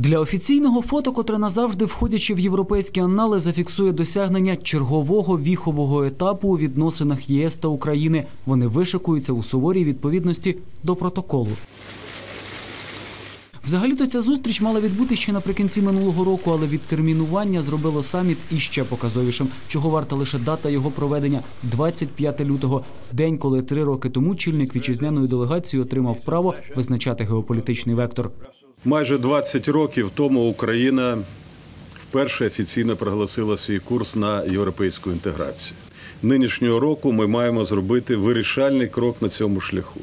Для офіційного фото, котре назавжди, входячи в європейські анали, зафіксує досягнення чергового віхового етапу у відносинах ЄС та України. Вони вишикуються у суворій відповідності до протоколу. Взагалі-то ця зустріч мала відбути ще наприкінці минулого року, але відтермінування зробило саміт іще показовішим, чого варта лише дата його проведення 25 лютого, день, коли три роки тому чільник вітчизняної делегації отримав право визначати геополітичний вектор. Майже 20 років тому Україна вперше офіційно проголосила свій курс на європейську інтеграцію. Нинішнього року ми маємо зробити вирішальний крок на цьому шляху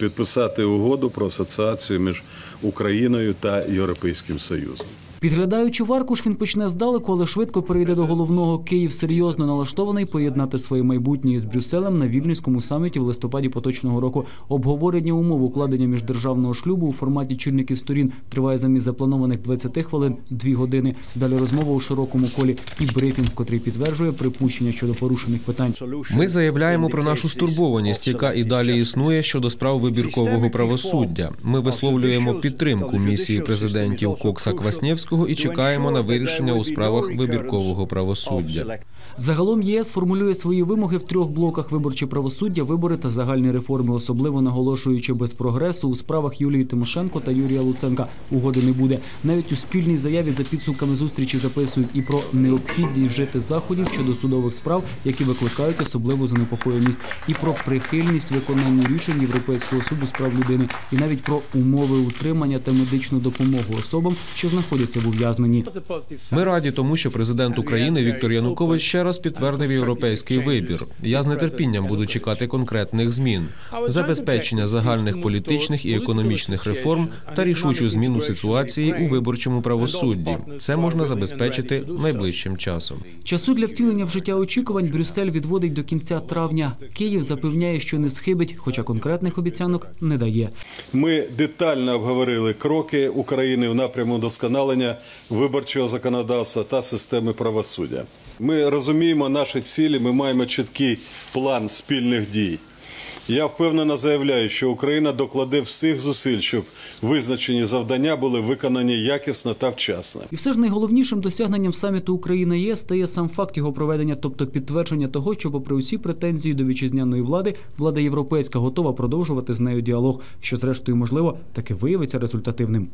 підписати угоду про асоціацію між Україною та Європейським Союзом. Підглядаючи в аркуш, він почне здалеку, але швидко перейде до головного. Київ серйозно налаштований поєднати своє майбутнє із Брюсселем на вільнюському саміті в листопаді поточного року. Обговорення умов укладення міждержавного шлюбу у форматі чільників сторін триває замість запланованих 20 хвилин 2 години. Далі розмова у широкому колі і брифінг, котрий підтверджує припущення щодо порушених питань. Ми заявляємо про нашу стурбованість, яка і далі існує щодо справ вибіркового правосуддя. Ми висловлюємо підтримку місії президентів Кокса Кваснєвського і чекаємо на вирішення у справах вибіркового правосуддя. Загалом ЄС формулює свої вимоги в трьох блоках: виборче правосуддя, вибори та загальні реформи, особливо наголошуючи без прогресу у справах Юлії Тимошенко та Юрія Луценка. Угоди не буде. Навіть у спільній заяві за підсумками зустрічі записують і про необхідність вжити заходів щодо судових справ, які викликають особливу занепокоєність, і про прихильність виконання рішень Європейського суду з прав людини, і навіть про умови утримання та медичну допомогу особам, що знаходяться в ув'язненні. Ми раді тому, що президент України Віктор Янукович ще раз підтвердив європейський вибір. Я з нетерпінням буду чекати конкретних змін, забезпечення загальних політичних і економічних реформ та рішучу зміну ситуації у виборчому правосудді. Це можна забезпечити найближчим часом. Часу для втілення в життя очікувань Брюссель відводить до кінця травня. Київ запевняє, що не схибить, хоча конкретних обіцянок не дає. Ми детально обговорили кроки України в напряму досконалення виборчого законодавства та системи правосуддя. Ми розуміємо наші цілі, ми маємо чіткий план спільних дій. Я впевнено заявляю, що Україна докладе всіх зусиль, щоб визначені завдання були виконані якісно та вчасно. І все ж найголовнішим досягненням саміту Україна ЄС стає сам факт його проведення, тобто підтвердження того, що, попри усі претензії до вітчизняної влади, влада європейська готова продовжувати з нею діалог, що зрештою можливо таки виявиться результативним.